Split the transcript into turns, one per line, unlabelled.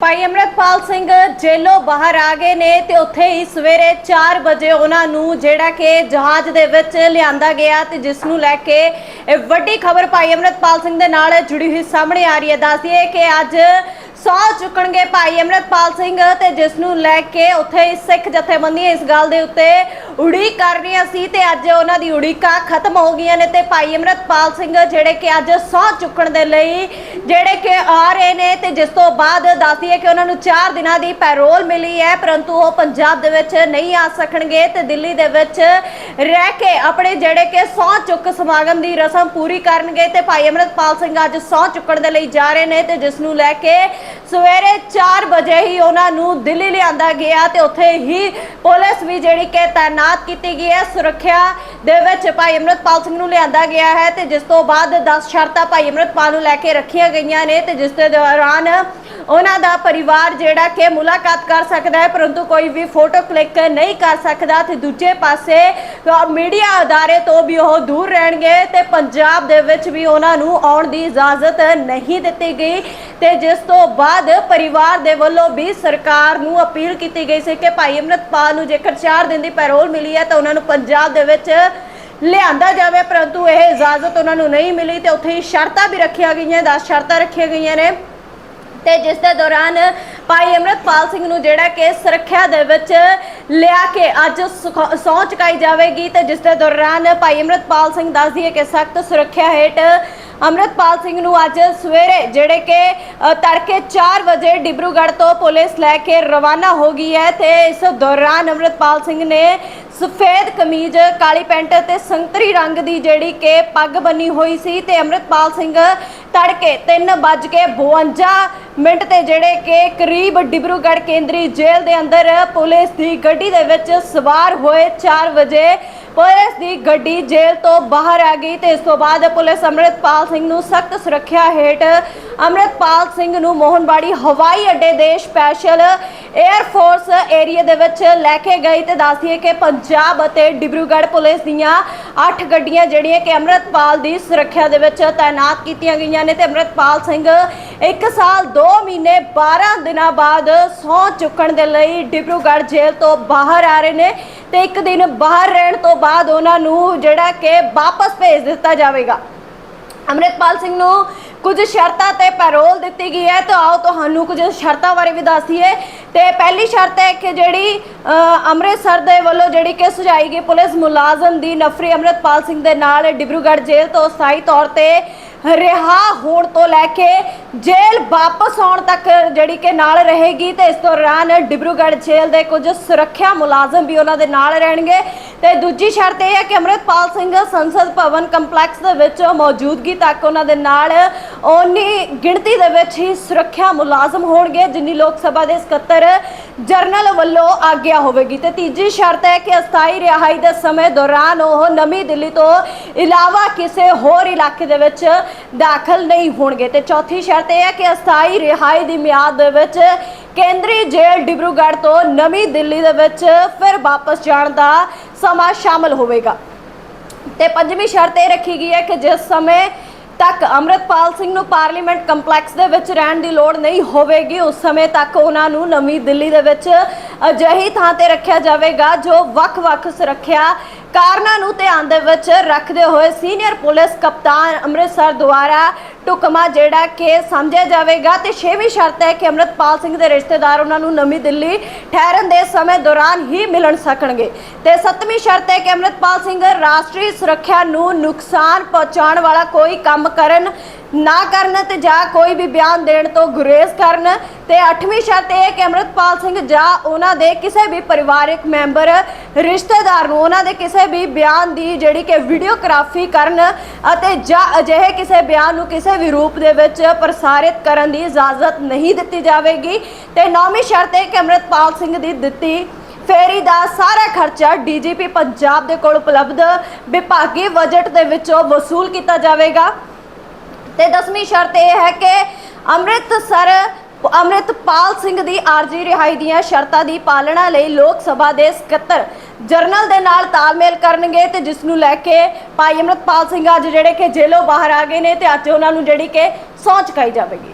ਭਾਈ ਅਮਰਤਪਾਲ ਸਿੰਘ ਜੇਲੋਂ ਬਾਹਰ ਆ ਗਏ ਨੇ ਤੇ ਉੱਥੇ ਹੀ ਸਵੇਰੇ 4 ਵਜੇ ਉਹਨਾਂ ਨੂੰ ਜਿਹੜਾ ਕਿ ਜਹਾਜ਼ ਦੇ ਵਿੱਚ ਲਿਆਂਦਾ ਗਿਆ ਤੇ ਜਿਸ ਨੂੰ ਲੈ ਕੇ ਇਹ ਵੱਡੀ ਖਬਰ ਭਾਈ ਅਮਰਤਪਾਲ ਸਿੰਘ ਦੇ ਨਾਲ ਜੁੜੀ ਹੋਈ ਸਾਹਮਣੇ ਆ ਰਹੀ ਹੈ। ਦੱਸਦੀਏ ਕਿ ਅੱਜ ਸੌ ਚੁੱਕਣਗੇ ਭਾਈ ਅਮਰਤਪਾਲ ਸਿੰਘ ਤੇ ਜਿਸ ਨੂੰ ਲੈ ਕੇ ਉੱਥੇ ਸਿੱਖ ਜਥੇਬੰਦੀਆਂ ਇਸ ਗੱਲ ਦੇ ਉੱਤੇ ਉਡੀਕ ਕਰ ਰਹੀਆਂ ਸੀ ਤੇ ਅੱਜ ਉਹਨਾਂ ਦੀ ਉਡੀਕਾਂ ਖਤਮ ਹੋ ਗਈਆਂ ਨੇ ਤੇ ਭਾਈ ਅਮਰਤਪਾਲ ਸਿੰਘ ਜਿਹੜੇ ਕਿ ਅੱਜ ਸੌ ਚੁੱਕਣ ਦੇ ਲਈ ਜਿਹੜੇ ਕਿ ਆ ਰਹੇ ਨੇ ਤੇ ਜਿਸ ਤੋਂ ਬਾਅਦ ਦੱਸਦੀ ਹੈ ਕਿ ਉਹਨਾਂ ਨੂੰ 4 ਦਿਨਾਂ ਦੀ ਪੈਰੋਲ ਮਿਲੀ ਹੈ, ਪਰੰਤੂ ਉਹ ਪੰਜਾਬ ਦੇ ਵਿੱਚ ਨਹੀਂ ਆ ਸਕਣਗੇ ਤੇ ਦਿੱਲੀ ਦੇ ਵਿੱਚ ਰਹਿ ਕੇ ਆਪਣੇ ਜਿਹੜੇ ਕਿ ਸੌ ਚੁੱਕ ਸਮਾਗਮ ਦੀ ਰਸਮ ਪੂਰੀ ਕਰਨਗੇ ਤੇ ਭਾਈ ਅਮਰਤਪਾਲ ਸਿੰਘ ਅੱਜ ਸੌ ਚੁੱਕਣ ਦੇ ਲਈ ਜਾ ਰਹੇ ਨੇ ਤੇ ਜਿਸ ਨੂੰ ਲੈ ਕੇ ਸਵੇਰੇ 4 ਵਜੇ ਹੀ ਉਹਨਾਂ ਨੂੰ ਦਿੱਲੀ ਲਿਆਂਦਾ ਗਿਆ ਤੇ ਉੱਥੇ ਹੀ ਪੁਲਿਸ ਵੀ ਜਿਹੜੀ ਕਿ ਤਾਇਨਾਤ ਕੀਤੀ ਗਈ ਹੈ, ਸੁਰੱਖਿਆ ਦੇ ਵਿੱਚ ਭਾਈ ਅਮਰਤਪਾਲ ਸਿੰਘ ਨੂੰ ਲਿਆਂਦਾ ਗਿਆ ਹੈ ਤੇ ਜਿਸ ਤੋਂ ਬਾਅਦ 10 ਸ਼ਰਤਾਂ ਭਾਈ ਅਮਰਤਪਾਲ ਨੂੰ ਲੈ ਕੇ ਰੱਖੀਆਂ ਗਈਆਂ ਨੇ ਤੇ ਜਿਸ ਦੇ ਦੌਰਾਨ ਉਹਨਾਂ ਦਾ ਪਰਿਵਾਰ ਜਿਹੜਾ ਕਿ ਮੁਲਾਕਾਤ ਕਰ ਸਕਦਾ ਹੈ, ਪਰੰਤੂ ਕੋਈ ਵੀ ਫੋਟੋ ਕਲਿੱਕ ਨਹੀਂ ਕਰ ਸਕਦਾ ਤੇ ਦੂਜੇ ਪਾਸੇ ਮੀਡੀਆ ਅਦਾਰੇ ਤੋਂ ਵੀ ਉਹ ਦੂਰ ਰਹਿਣਗੇ ਤੇ ਪੰਜਾਬ ਦੇ ਵਿੱਚ ਵੀ ਉਹਨਾਂ ਨੂੰ ਆਉਣ ਦੀ ਇਜਾਜ਼ਤ ਨਹੀਂ ਦਿੱਤੀ ਗਈ। ਤੇ ਜਿਸ ਤੋਂ ਬਾਅਦ ਪਰਿਵਾਰ ਦੇ ਵੱਲੋਂ ਵੀ ਸਰਕਾਰ ਨੂੰ ਅਪੀਲ ਕੀਤੀ ਗਈ ਸੀ ਕਿ ਭਾਈ ਅਮਰਤਪਾਲ ਨੂੰ ਜੇਕਰ 4 ਦਿਨ ਦੀ ਪੈਰੋਲ ਮਿਲੀ ਹੈ ਤਾਂ ਉਹਨਾਂ ਨੂੰ ਪੰਜਾਬ ਦੇ ਵਿੱਚ ਲਿਆਂਦਾ ਜਾਵੇ, ਪਰੰਤੂ ਇਹ ਇਜਾਜ਼ਤ ਉਹਨਾਂ ਨੂੰ ਨਹੀਂ ਮਿਲੀ ਤੇ ਉੱਥੇ ਹੀ ਸ਼ਰਤਾਂ ਵੀ ਰੱਖੀਆਂ ਗਈਆਂ 10 ਸ਼ਰਤਾਂ ਰੱਖੀਆਂ ਗਈਆਂ ਨੇ। ਤੇ ਜਿਸ ਦੇ ਦੌਰਾਨ ਭਾਈ ਅਮਰਤਪਾਲ ਸਿੰਘ ਨੂੰ ਜਿਹੜਾ ਕਿ ਸੁਰੱਖਿਆ ਦੇ ਵਿੱਚ ਲਿਆ ਕੇ ਅੱਜ ਸੁਖ- ਸਹੁੰ ਚੁਕਾਈ ਜਾਵੇਗੀ ਤੇ ਜਿਸ ਦੇ ਦੌਰਾਨ ਭਾਈ ਅਮਰਤਪਾਲ ਸਿੰਘ ਦੱਸਦੀ ਹੈ ਕਿ ਸਖਤ ਸੁਰੱਖਿਆ ਹੇਠ ਅਮਰਤਪਾਲ ਸਿੰਘ ਨੂੰ ਅੱਜ ਸਵੇਰੇ ਜਿਹੜੇ ਕਿ ਤੜਕੇ 4 ਵਜੇ ਡਿਬਰੂਗੜ੍ਹ ਤੋਂ ਪੁਲਿਸ ਲੈ ਕੇ ਰਵਾਨਾ ਹੋ ਗਈ ਹੈ ਤੇ ਇਸ ਦੌਰਾਨ ਅਮਰਤਪਾਲ ਸਿੰਘ ਨੇ ਸਫੇਦ ਕਮੀਜ਼, ਕਾਲੀ ਪੈਂਟ ਤੇ ਸੰਤਰੀ ਰੰਗ ਦੀ ਜਿਹੜੀ ਕਿ ਪੱਗ ਬੰਨੀ ਹੋਈ ਸੀ ਤੇ ਅਮਰਤਪਾਲ ਸਿੰਘ ਤੜਕੇ 3:52 ਮਿੰਟ ਤੇ ਜਿਹੜੇ ਕਿ ਕਰੀਬ ਡਿਬਰੂਗੜ੍ਹ ਕੇਂਦਰੀ ਜੇਲ੍ਹ ਦੇ ਅੰਦਰ ਪੁਲਿਸ ਦੀ ਗੱਡੀ ਦੇ ਵਿੱਚ ਸਵਾਰ ਹੋਏ 4 ਵਜੇ ਪੁਲਿਸ ਦੀ ਗੱਡੀ ਜੇਲ੍ਹ ਤੋਂ ਬਾਹਰ ਆ ਗਈ ਤੇ ਇਸ ਤੋਂ ਬਾਅਦ ਪੁਲਿਸ ਅਮਰਿਤਪਾਲ ਸਿੰਘ ਨੂੰ ਸਖਤ ਸੁਰੱਖਿਆ ਹੇਠ ਅਮਰਿਤਪਾਲ ਸਿੰਘ ਨੂੰ ਮੋਹਨਬਾੜੀ ਹਵਾਈ ਅੱਡੇ ਦੇ ਸਪੈਸ਼ਲ 에ਅਰ ਫੋਰਸ ਏਰੀਆ ਦੇ ਵਿੱਚ ਲੈ ਕੇ ਗਈ ਤੇ ਦੱਸਦੀ ਹੈ ਕਿ ਪੰਜਾਬ ਅਤੇ ਡਿਬਰੂਗੜ੍ਹ ਪੁਲਿਸ ਦੀਆਂ 8 ਗੱਡੀਆਂ ਜਿਹੜੀਆਂ ਕਿ ਅਮਰਿਤਪਾਲ ਦੀ ਸੁਰੱਖਿਆ ਦੇ ਵਿੱਚ ਤਾਇਨਾਤ ਕੀਤੀਆਂ ਗਈਆਂ ਨੇ ਤੇ ਅਮਰਿਤਪਾਲ ਸਿੰਘ 1 ਸਾਲ 2 ਮਹੀਨੇ 12 ਦਿਨਾਂ ਬਾਅਦ ਸਹੁੰ ਚੁੱਕਣ ਦੇ ਲਈ ਡਿਬਰੂਗੜ੍ਹ ਜੇਲ੍ਹ ਤੋਂ ਬਾਹਰ ਆ ਰਹੇ ਨੇ ਤੇ ਇੱਕ ਦਿਨ ਬਾਹਰ ਰਹਿਣ ਤੋਂ ਬਾਅਦ ਉਹਨਾਂ ਨੂੰ ਜਿਹੜਾ ਕਿ ਵਾਪਸ ਭੇਜ ਦਿੱਤਾ ਜਾਵੇਗਾ। ਅਮਰਿਤਪਾਲ ਸਿੰਘ ਨੂੰ ਕੁਝ ਸ਼ਰਤਾਂ ਤੇ ਪੈਰੋਲ ਦਿੱਤੀ ਗਈ ਹੈ, ਤਾਂ ਆਓ ਤੁਹਾਨੂੰ ਕੁਝ ਸ਼ਰਤਾਂ ਬਾਰੇ ਵੀ ਦੱਸੀਏ। ਤੇ ਪਹਿਲੀ ਸ਼ਰਤ ਹੈ ਕਿ ਜਿਹੜੀ ਅੰਮ੍ਰਿਤਸਰ ਦੇ ਵੱਲੋਂ ਜਿਹੜੀ ਕਿ ਸੁਝਾਈ ਗਈ ਪੁਲਿਸ ਮੁਲਾਜ਼ਮ ਦੀ ਨਫਰੀ ਅਮਰਿਤਪਾਲ ਸਿੰਘ ਦੇ ਨਾਲ ਡਿਬਰੂਗੜ੍ਹ ਜੇਲ੍ਹ ਤੋਂ ਸਥਾਈ ਤੌਰ ਤੇ ਰਿਹਾ ਹੋਣ ਤੋਂ ਲੈ ਕੇ ਜੇਲ੍ਹ ਵਾਪਸ ਆਉਣ ਤੱਕ ਜਿਹੜੀ ਕਿ ਨਾਲ ਰਹੇਗੀ ਤੇ ਇਸ ਦੌਰਾਨ ਡਿਬਰੂਗੜ੍ਹ ਜੇਲ੍ਹ ਦੇ ਕੁਝ ਸੁਰੱਖਿਆ ਮੁਲਾਜ਼ਮ ਵੀ ਉਹਨਾਂ ਦੇ ਨਾਲ ਰਹਿਣਗੇ। ਤੇ ਦੂਜੀ ਸ਼ਰਤ ਇਹ ਹੈ ਕਿ ਅਮਰਿਤਪਾਲ ਸਿੰਘ ਸੰਸਦ ਭਵਨ ਕੰਪਲੈਕਸ ਦੇ ਵਿੱਚ ਮੌਜੂਦਗੀ ਤੱਕ ਉਹਨਾਂ ਦੇ ਨਾਲ ਓਨੀ ਗਿਣਤੀ ਦੇ ਵਿੱਚ ਹੀ ਸੁਰੱਖਿਆ ਮੁਲਾਜ਼ਮ ਹੋਣਗੇ, ਜਿੰਨੀ ਲੋਕ ਸਭਾ ਦੇ ਸਕੱਤਰ ਜਰਨਲ ਵੱਲੋਂ ਆਗਿਆ ਹੋਵੇਗੀ ਤੇ ਤੀਜੀ ਸ਼ਰਤ ਹੈ ਕਿ ਅਸਥਾਈ ਰਿਹਾਈ ਦੇ ਸਮੇਂ ਦੌਰਾਨ ਉਹ ਨਵੀਂ ਦਿੱਲੀ ਤੋਂ ਇਲਾਵਾ ਕਿਸੇ ਹੋਰ ਇਲਾਕੇ ਦੇ ਵਿੱਚ ਦਾਖਲ ਨਹੀਂ ਹੋਣਗੇ। ਤੇ ਚੌਥੀ ਸ਼ਰਤ ਇਹ ਹੈ ਕਿ ਅਸਥਾਈ ਰਿਹਾਈ ਦੀ ਮਿਆਦ ਦੇ ਵਿੱਚ ਕੇਂਦਰੀ ਜੇਲ੍ਹ ਡਿਬਰੂਗੜ੍ਹ ਤੋਂ ਨਵੀਂ ਦਿੱਲੀ ਦੇ ਵਿੱਚ ਫਿਰ ਵਾਪਸ ਜਾਣ ਦਾ ਸਮਾਂ ਸ਼ਾਮਲ ਹੋਵੇਗਾ। ਤੇ ਪੰਜਵੀਂ ਸ਼ਰਤ ਇਹ ਰੱਖੀ ਗਈ ਹੈ ਕਿ ਜਿਸ ਸਮੇਂ ਤੱਕ ਅਮਰਤਪਾਲ ਸਿੰਘ ਨੂੰ ਪਾਰਲੀਮੈਂਟ ਕੰਪਲੈਕਸ ਦੇ ਵਿੱਚ ਰਹਿਣ ਦੀ ਲੋੜ ਨਹੀਂ ਹੋਵੇਗੀ, ਉਸ ਸਮੇਂ ਤੱਕ ਉਹਨਾਂ ਨੂੰ ਨਵੀਂ ਦਿੱਲੀ ਦੇ ਵਿੱਚ ਅਜਿਹੀ ਥਾਂ ਤੇ ਰੱਖਿਆ ਜਾਵੇਗਾ ਜੋ ਵੱਖ-ਵੱਖ ਸੁਰੱਖਿਆ ਕਾਰਨਾਂ ਨੂੰ ਧਿਆਨ ਦੇ ਵਿੱਚ ਰੱਖਦੇ ਹੋਏ ਸੀਨੀਅਰ ਪੁਲਿਸ ਕਪਤਾਨ ਅੰਮ੍ਰਿਤਸਰ ਦੁਆਰਾ ਟੁਕਮਾ ਜਿਹੜਾ ਕਿ ਸਮਝਿਆ ਜਾਵੇਗਾ ਤੇ ਛੇਵੀਂ ਸ਼ਰਤ ਹੈ ਕਿ ਅਮਰਤਪਾਲ ਸਿੰਘ ਦੇ ਰਿਸ਼ਤੇਦਾਰ ਉਹਨਾਂ ਨੂੰ ਨਵੀਂ ਦਿੱਲੀ ਠਹਿਰਨ ਦੇ ਸਮੇਂ ਦੌਰਾਨ ਹੀ ਮਿਲਣ ਸਕਣਗੇ ਤੇ ਸੱਤਵੀਂ ਸ਼ਰਤ ਹੈ ਕਿ ਅਮਰਤਪਾਲ ਸਿੰਘ ਰਾਸ਼ਟਰੀ ਸੁਰੱਖਿਆ ਨੂੰ ਨੁਕਸਾਨ ਪਹੁੰਚਾਉਣ ਵਾਲਾ ਕੋਈ ਕੰਮ ਕਰਨ ਨਾ ਕਰਨ ਤੇ ਜਾਂ ਕੋਈ ਵੀ ਬਿਆਨ ਦੇਣ ਤੋਂ ਗੁਰੇਜ਼ ਕਰਨ ਤੇ ਅੱਠਵੀਂ ਸ਼ਰਤ ਇਹ ਕਿ ਅਮਰਤਪਾਲ ਸਿੰਘ ਜਾਂ ਉਹਨਾਂ ਦੇ ਕਿਸੇ ਵੀ ਪਰਿਵਾਰਕ ਮੈਂਬਰ, ਰਿਸ਼ਤੇਦਾਰ ਨੂੰ ਉਹਨਾਂ ਦੇ ਕਿਸੇ ਵੀ ਬਿਆਨ ਦੀ ਜਿਹੜੀ ਕਿ ਵੀਡੀਓਗ੍ਰਾਫੀ ਕਰਨ ਅਤੇ ਜਾਂ ਅਜਿਹੇ ਕਿਸੇ ਬਿਆਨ ਨੂੰ ਕਿਸੇ ਵੀ ਰੂਪ ਦੇ ਵਿੱਚ ਪ੍ਰਸਾਰਿਤ ਕਰਨ ਦੀ ਇਜਾਜ਼ਤ ਨਹੀਂ ਦਿੱਤੀ ਜਾਵੇਗੀ। ਤੇ ਨੌਵੀਂ ਸ਼ਰਤ ਇਹ ਕਿ ਅਮਰਤਪਾਲ ਸਿੰਘ ਦੀ ਦਿੱਤੀ ਫੇਰੀ ਦਾ ਸਾਰਾ ਖਰਚਾ ਡੀਜੀਪੀ ਪੰਜਾਬ ਦੇ ਕੋਲ ਉਪਲਬਧ ਵਿਭਾਗੀ ਬਜਟ ਦੇ ਵਿੱਚੋਂ ਵਸੂਲ ਕੀਤਾ ਜਾਵੇਗਾ। ਤੇ ਦਸਵੀਂ ਸ਼ਰਤ ਇਹ ਹੈ ਕਿ ਅੰਮ੍ਰਿਤਸਰ, ਅੰਮ੍ਰਿਤਪਾਲ ਸਿੰਘ ਦੀ ਆਰਜੀ ਰਿਹਾਈ ਦੀਆਂ ਸ਼ਰਤਾਂ ਦੀ ਪਾਲਣਾ ਲਈ ਲੋਕ ਸਭਾ ਦੇ ਸਕੱਤਰ ਜਰਨਲ ਦੇ ਨਾਲ ਤਾਲਮੇਲ ਕਰਨਗੇ ਤੇ ਜਿਸ ਨੂੰ ਲੈ ਕੇ ਭਾਈ ਅੰਮ੍ਰਿਤਪਾਲ ਸਿੰਘ ਅੱਜ ਜਿਹੜੇ ਕਿ ਜੇਲ੍ਹੋਂ ਬਾਹਰ ਆ ਗਏ ਨੇ ਤੇ ਅੱਜ ਉਹਨਾਂ ਨੂੰ ਜਿਹੜੀ ਕਿ ਸਹੁੰ ਚੁਕਾਈ ਜਾਵੇਗੀ।